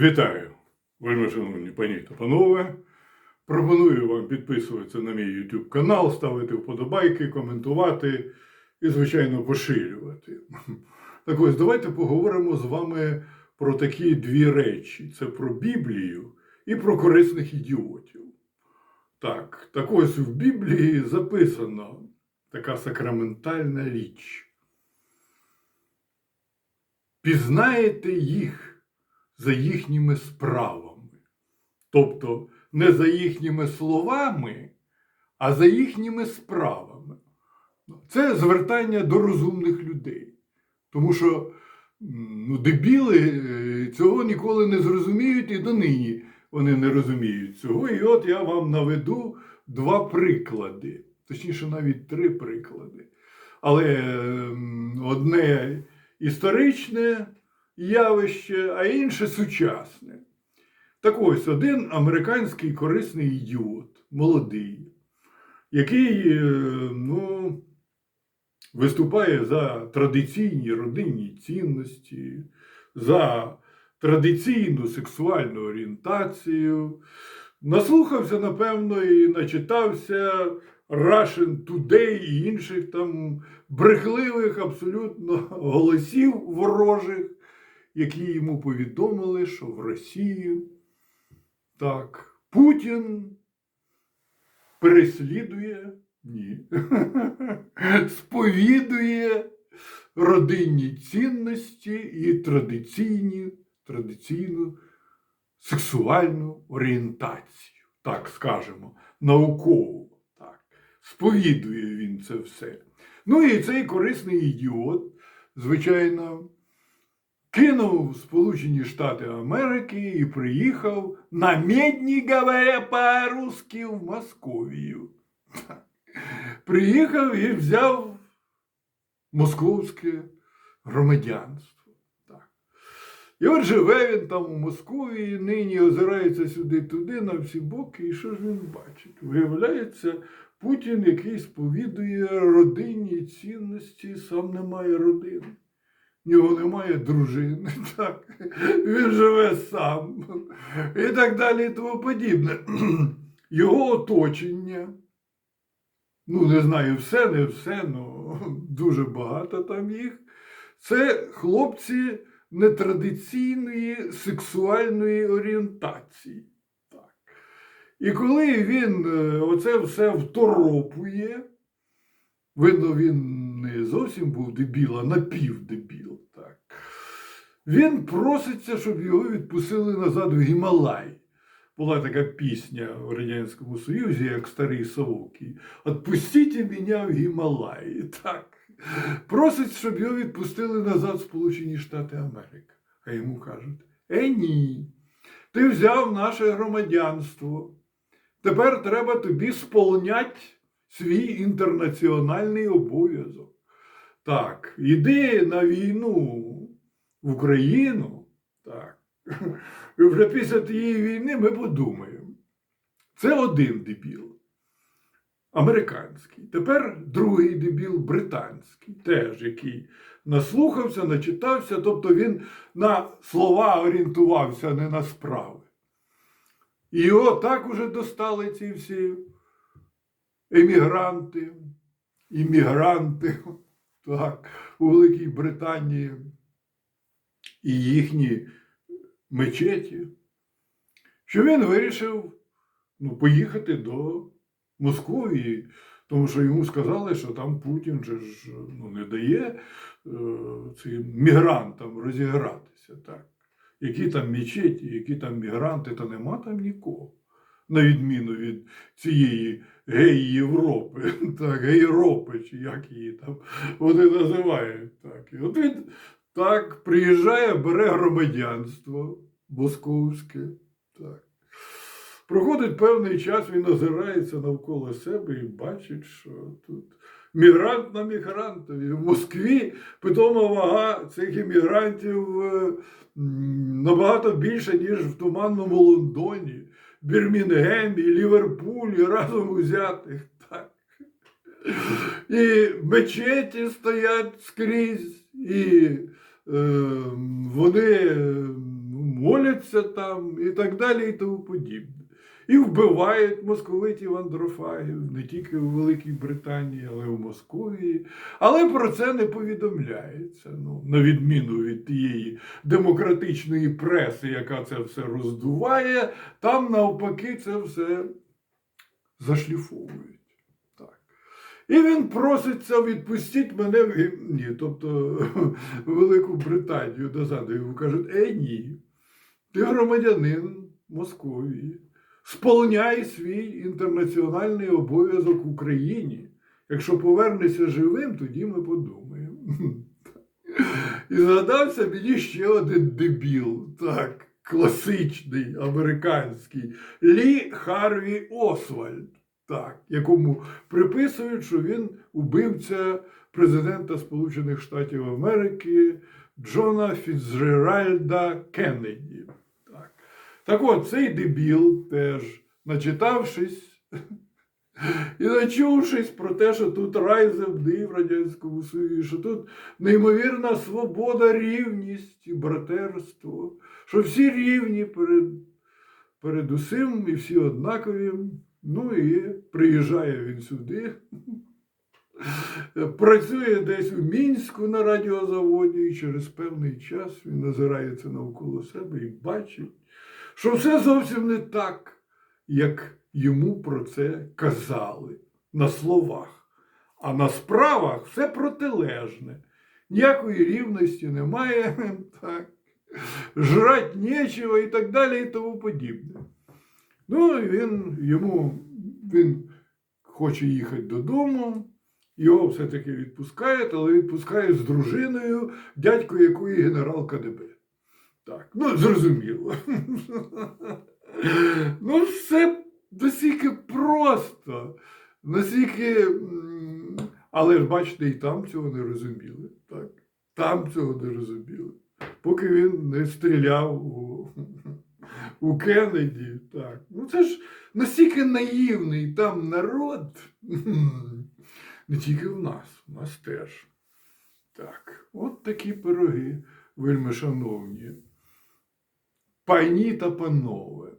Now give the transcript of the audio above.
Вітаю, вельми шановні пані та панове. Пропоную вам підписуватися на мій YouTube канал, ставити вподобайки, коментувати і, звичайно, поширювати. Так ось, давайте поговоримо з вами про такі дві речі: це про Біблію і про корисних ідіотів. Так, так ось в Біблії записано така сакраментальна річ. Пізнаєте їх за їхніми справами. Тобто не за їхніми словами, а за їхніми справами. Це звертання до розумних людей. Тому що ну, дебіли е, цього ніколи не зрозуміють і донині вони не розуміють цього. І от я вам наведу два приклади, точніше, навіть три приклади. Але одне історичне явище, а інше сучасне. Так ось один американський корисний ідіот, молодий, який е, ну, виступає за традиційні родинні цінності, за традиційну сексуальну орієнтацію. Наслухався, напевно, і начитався Russian Today і інших там брехливих абсолютно голосів ворожих, які йому повідомили, що в Росії так, Путін переслідує, ні, сповідує родинні цінності і традиційні, традиційну сексуальну орієнтацію, так скажемо, наукову. Так. Сповідує він це все. Ну і цей корисний ідіот, звичайно, кинув Сполучені Штати Америки і приїхав на медні говоря по-русски в Московію. Приїхав і взяв московське громадянство. Так. І от живе він там у Москві, нині озирається сюди-туди, на всі боки, і що ж він бачить? Виявляється, Путін, який сповідує родинні цінності, сам не має родини. Нього немає дружини, так. він живе сам і так далі і тому подібне. Його оточення, ну не знаю, все, не все, ну дуже багато там їх. Це хлопці нетрадиційної сексуальної орієнтації. Так. І коли він е, оце все второпує, видно, він не зовсім був дебіл, а напівдебіл. Він проситься, щоб його відпустили назад в Гімалай. Була така пісня в Радянському Союзі, як старий Савокій. Отпустіть мене в Гімалаї. Так. Просить, щоб його відпустили назад в Сполучені Штати Америки. А йому кажуть: Е, ні, ти взяв наше громадянство. Тепер треба тобі сполнять свій інтернаціональний обов'язок. Так, іди на війну в Україну. Так. І вже після тієї війни ми подумаємо. Це один дебіл. Американський. Тепер другий дебіл британський, теж який наслухався, начитався, тобто він на слова орієнтувався, а не на справи. І його так уже достали ці всі емігранти, іммігранти так, у Великій Британії і їхні мечеті, що він вирішив ну, поїхати до Московії, тому що йому сказали, що там Путін же ж ну, не дає е, цим мігрантам розігратися. Так. Які там мечеті, які там мігранти, та нема там нікого. На відміну від цієї геї Європи, так, Європи, чи як її там вони називають. Так. І от він так приїжджає, бере громадянство московське. Так. Проходить певний час, він озирається навколо себе і бачить, що тут мігрант на мігрантові. В Москві питома вага цих іммігрантів е, набагато більше, ніж в туманному Лондоні, Бірмінгемі, Ліверпулі разом узятих. Так. І мечеті стоять скрізь, і вони е, моляться там і так далі, і тому подібне. І вбивають московитів андрофагів не тільки у Великій Британії, але й у Московії. Але про це не повідомляється. Ну, на відміну від тієї демократичної преси, яка це все роздуває, там навпаки це все зашліфовують. І він проситься відпустіть мене в Гі- ні, тобто Велику Британію назад. Йому кажуть, е, ні, ти громадянин Московії, сполняй свій інтернаціональний обов'язок в Україні. Якщо повернешся живим, тоді ми подумаємо. І згадався мені ще один дебіл, так, класичний американський Лі Харві Освальд, так, якому приписують, що він убивця президента Сполучених Штатів Америки Джона Фіцджеральда Кеннеді. Так. так от, цей дебіл теж, начитавшись і начувшись про те, що тут рай земний в Радянському Союзі, що тут неймовірна свобода, рівність і братерство, що всі рівні перед, перед усім і всі однакові. Ну і приїжджає він сюди, працює десь у Мінську на радіозаводі, і через певний час він назирається навколо себе і бачить, що все зовсім не так, як йому про це казали на словах. А на справах все протилежне. Ніякої рівності немає, так, жрать нечего і так далі, і тому подібне. Ну, він йому він хоче їхати додому, його все-таки відпускають, але відпускають з дружиною, дядько якої генерал КДБ. Так, ну зрозуміло. Ну, все настільки просто, настільки. Але ж бачите, і там цього не розуміли. Так? Там цього не розуміли. Поки він не стріляв у, у Кеннеді. Так. Ну це ж настільки наївний там народ. Не тільки в нас, в нас теж. Так, от такі пироги, вельми шановні. Пані та панове.